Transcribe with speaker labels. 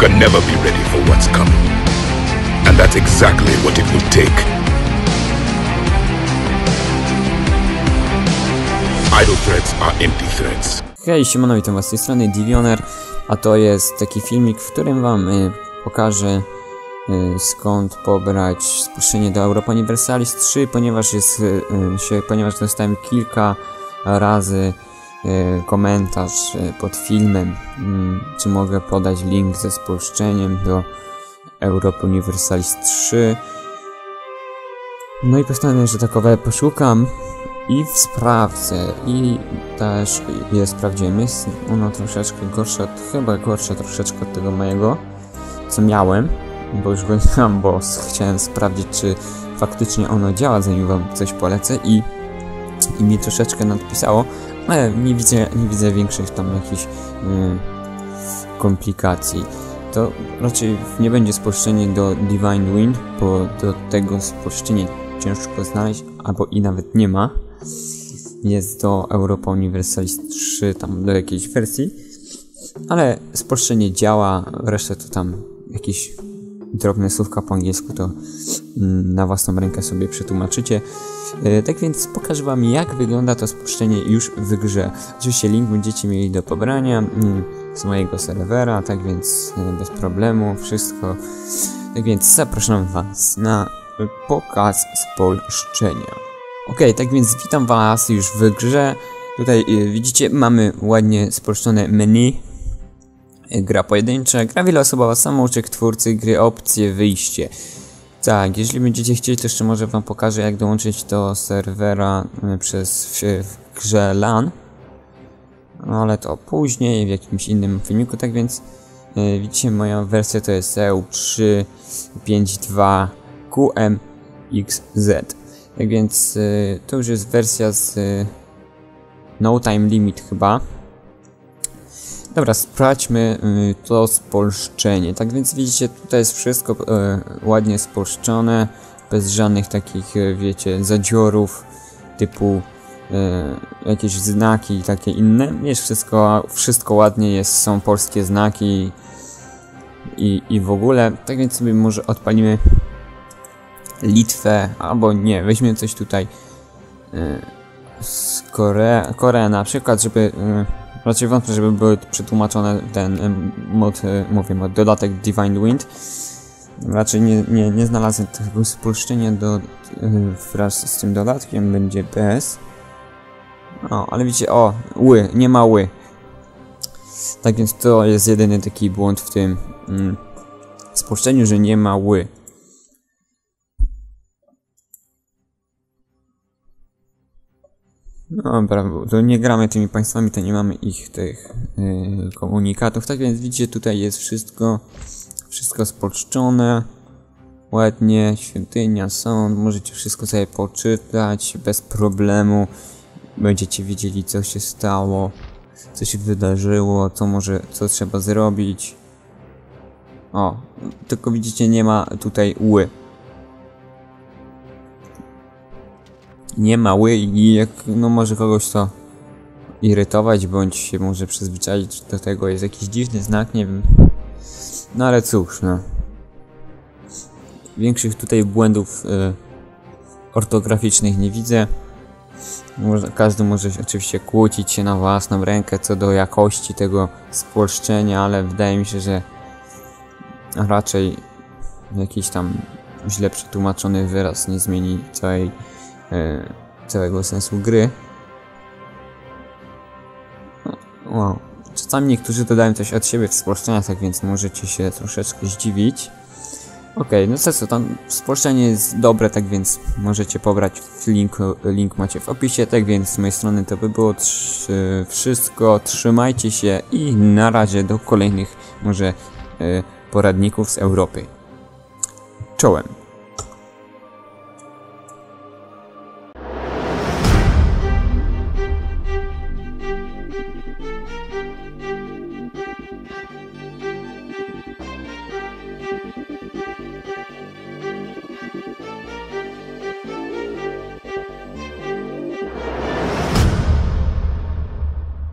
Speaker 1: can never be ready for what's coming. And that's exactly what it will take. Idle threats are empty threats.
Speaker 2: Hej, siemano, witam was z tej strony Divioner, a to jest taki filmik, w którym wam y, pokażę y, skąd pobrać spuszczenie do Europa Universalis 3, ponieważ jest, y, y, się, ponieważ dostałem kilka razy komentarz y, pod filmem, mm, czy mogę podać link ze spolszczeniem do Europa Universalis 3. No i postanowiłem, że takowe poszukam i sprawdzę i też je sprawdziłem. Jest ono troszeczkę gorsze, chyba gorsze troszeczkę od tego mojego, co miałem, bo już go nie mam, bo chciałem sprawdzić, czy faktycznie ono działa, zanim wam coś polecę i, i mi troszeczkę nadpisało, ale nie widzę, nie widzę większych tam jakichś yy, komplikacji. To raczej nie będzie spolszczenie do Divine Wind, bo do tego spolszczenie ciężko znaleźć, albo i nawet nie ma. Jest do Europa Universalis 3, tam do jakiejś wersji, ale spolszczenie działa, resztę to tam jakieś drobne słówka po angielsku to mm, na własną rękę sobie przetłumaczycie. E, Tak więc pokażę wam jak wygląda to spolszczenie już w grze. Oczywiście link będziecie mieli do pobrania mm, z mojego serwera, tak więc e, bez problemu, wszystko. Tak więc zapraszam was na e, pokaz spolszczenia. Okej, tak więc witam was już w grze. Tutaj y, widzicie, mamy ładnie spolszczone menu. Gra pojedyncza, gra wieloosobowa, samouczek twórcy gry, opcje, wyjście. Tak, jeśli będziecie chcieli, to jeszcze może wam pokażę jak dołączyć do serwera y, przez w, w grze LAN. No, ale to później, w jakimś innym filmiku, tak więc y, widzicie, moja wersja to jest E EU352 QMXZ. Tak więc y, to już jest wersja z y, No Time Limit chyba. Dobra, sprawdźmy y, to spolszczenie. Tak więc widzicie, tutaj jest wszystko y, ładnie spolszczone, bez żadnych takich, y, wiecie, zadziorów typu jakieś znaki i takie inne. Jest wszystko, wszystko ładnie, jest, są polskie znaki i, i w ogóle. Tak więc sobie może odpalimy Litwę, albo nie, weźmiemy coś tutaj z Korea, Korea na przykład, żeby raczej wątpię, żeby były przetłumaczone ten mod, y, mówię, mod dodatek Divine Wind. Raczej nie, nie, nie znalazłem tego spolszczenia do, y, wraz z tym dodatkiem, będzie bez. O, ale widzicie, o, ły, nie ma ły. Tak więc to jest jedyny taki błąd w tym mm, spolszczeniu, że nie ma ły. Dobra, bo to nie gramy tymi państwami, to nie mamy ich tych yy, komunikatów. Tak więc widzicie, tutaj jest wszystko, wszystko spolszczone. Ładnie, świątynia, sąd, możecie wszystko sobie poczytać bez problemu. Będziecie wiedzieli, co się stało, co się wydarzyło, co może, co trzeba zrobić. O, tylko widzicie, nie ma tutaj ły. Nie ma ły i jak no może kogoś to irytować, bądź się może przyzwyczaić do tego, jest jakiś dziwny znak, nie wiem. No ale cóż, no. Większych tutaj błędów y, ortograficznych nie widzę. Może, każdy może oczywiście kłócić się na własną rękę co do jakości tego spolszczenia, ale wydaje mi się, że raczej jakiś tam źle przetłumaczony wyraz nie zmieni całej całego sensu gry. No, Wow. Czasami niektórzy dodają coś od siebie w spolszczeniach, tak więc możecie się troszeczkę zdziwić. Okej, no co co, tam spolszczenie jest dobre, tak więc możecie pobrać link, link macie w opisie, tak więc z mojej strony to by było trzy, wszystko, trzymajcie się i na razie do kolejnych może e, poradników z Europy. Czołem.